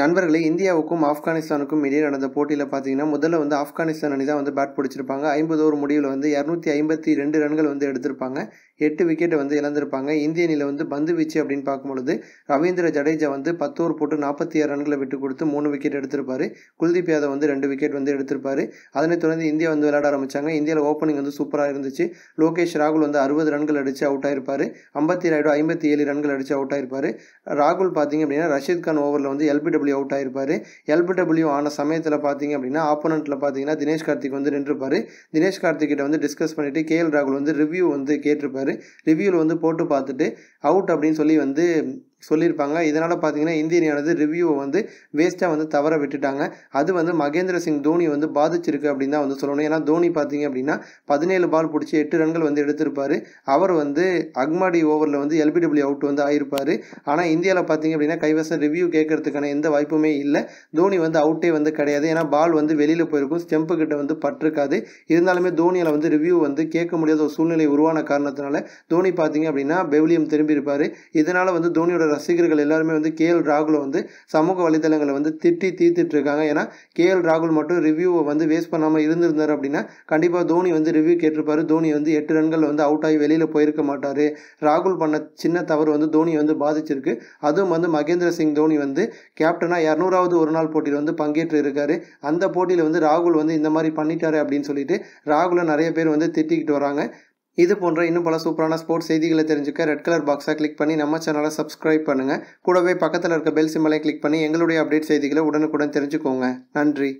நண்பர்களே இந்தியாவுக்கும் ஆப்கானிஸ்தானுக்கும் இடையே நடந்த போட்டியில் பார்த்தீங்கன்னா முதல்ல வந்து ஆப்கானிஸ்தான் அணி தான் வந்து பேட் பிடிச்சிருப்பாங்க. ஐம்பது ஓவர் முடிவில் வந்து இரநூத்தி ஐம்பத்தி ரெண்டு ரன்கள் வந்து எடுத்திருப்பாங்க. எட்டு விக்கெட்டை வந்து இழந்திருப்பாங்க. இந்திய அணியில் வந்து பந்து வீச்சு அப்படின்னு பார்க்கும்பொழுது ரவீந்திர ஜடேஜா வந்து பத்து ஓவர் போட்டு நாற்பத்தி ஆறு ரன்களை விட்டு கொடுத்து மூணு விக்கெட் எடுத்திருப்பாரு. குல்தீப் யாதவ் வந்து ரெண்டு விக்கெட் வந்து எடுத்திருப்பார். அதனைத் தொடர்ந்து இந்தியா வந்து விளையாட ஆரம்பித்தாங்க இந்தியாவில் ஓப்பனிங் வந்து சூப்பராக இருந்துச்சு. லோகேஷ் ராகுல் வந்து அறுபது ரன்கள் அடித்து அவுட் ஆயிருப்பார். ஐம்பத்தி ராயுடு ஐம்பத்தி ஏழு ரன்கள் அடித்து அவுட் ஆயிருப்பார். ராகுல் பார்த்தீங்க அப்படின்னா ரஷீத் கான் ஓவரில் வந்து எல்பிடபிள்யூ அவுட் ஆயிருப்பார். எல்பிடபிள்யூ ஆன சமயத்தில் பார்த்தீங்க அப்படின்னா ஆப்போனண்ட்டில் பார்த்தீங்கன்னா தினேஷ் கார்த்திக் வந்து நின்றுப்பார். தினேஷ் கார்த்திக் கிட்ட வந்து டிஸ்கஸ் பண்ணிட்டு கேஎல் ராகுல் வந்து ரிவ்யூ வந்து கேட்டிருப்பார். ரிவ்யூவில் வந்து போட்டு பார்த்துட்டு அவுட் அப்படின்னு சொல்லி வந்து சொல்லியிருப்பாங்க. இதனால் பார்த்தீங்கன்னா இந்திய அணியானது ரிவ்யூவை வந்து வேஸ்ட்டாக வந்து தவற விட்டுட்டாங்க. அது வந்து மகேந்திர சிங் தோனி வந்து பாதிச்சிருக்கு அப்படின்னு தான் வந்து சொல்லணும். ஏன்னா தோனி பார்த்தீங்க அப்படின்னா பதினேழு பால் பிடிச்சி எட்டு ரன்கள் வந்து எடுத்திருப்பார். அவர் வந்து அக்மாடி ஓவரில் வந்து எல்பிடபிள்யூ அவுட் வந்து ஆயிருப்பார். ஆனால் இந்தியாவில் பார்த்தீங்க அப்படின்னா கைவசம் ரிவ்யூ கேட்கறதுக்கான எந்த வாய்ப்புமே இல்லை. தோனி வந்து அவுட்டே வந்து கிடையாது. ஏன்னா பால் வந்து வெளியில் போயிருக்கும். ஸ்டெம்பு கிட்ட வந்து பட்டிருக்காது. இருந்தாலுமே தோனியால் வந்து ரிவ்யூ வந்து கேட்க முடியாத ஒரு சூழ்நிலை உருவான காரணத்தினால தோனி பார்த்தீங்க அப்படின்னா பெவிலியம் திரும்பியிருப்பார். இதனால் வந்து தோனியோட ரசிகர்கள் எல்லாருமே வந்து கேஎல் ராகுலை வந்து சமூக வலைதளங்களை வந்து திட்டி தீர்த்துட்டு இருக்காங்க. ஏன்னா கேஎல் ராகுல் மட்டும் ரிவ்யூவை வந்து வேஸ்ட் பண்ணாமல் இருந்திருந்தார் அப்படின்னா கண்டிப்பாக தோனி வந்து ரிவ்யூ கேட்டிருப்பாரு. தோனி வந்து எட்டு ரன்கள் வந்து அவுட் ஆகி வெளியில் போயிருக்க மாட்டார். ராகுல் பண்ண சின்ன தவறு வந்து தோனி வந்து பாதிச்சிருக்கு. அதுவும் வந்து மகேந்திர சிங் தோனி வந்து கேப்டனாக இரநூறாவது ஒரு நாள் போட்டியில் வந்து பங்கேற்று இருக்காரு. அந்த போட்டியில் வந்து ராகுல் வந்து இந்த மாதிரி பண்ணிட்டாரு அப்படின்னு சொல்லிட்டு ராகுலை நிறைய பேர் வந்து திட்டிக்கிட்டு வராங்க. இது போன்ற இன்னும் பல சூப்பரான ஸ்போர்ட்ஸ் செய்திகளை தெரிஞ்சுக்க ரெட் கலர் பாக்ஸை கிளிக் பண்ணி நம்ம சேனலை சப்ஸ்கிரைப் பண்ணுங்கள் கூடவே பக்கத்தில் இருக்க பெல் சிம்மலை கிளிக் பண்ணி எங்களுடைய அப்டேட் செய்திகளை உடனுக்குடன் தெரிஞ்சுக்கோங்க. நன்றி.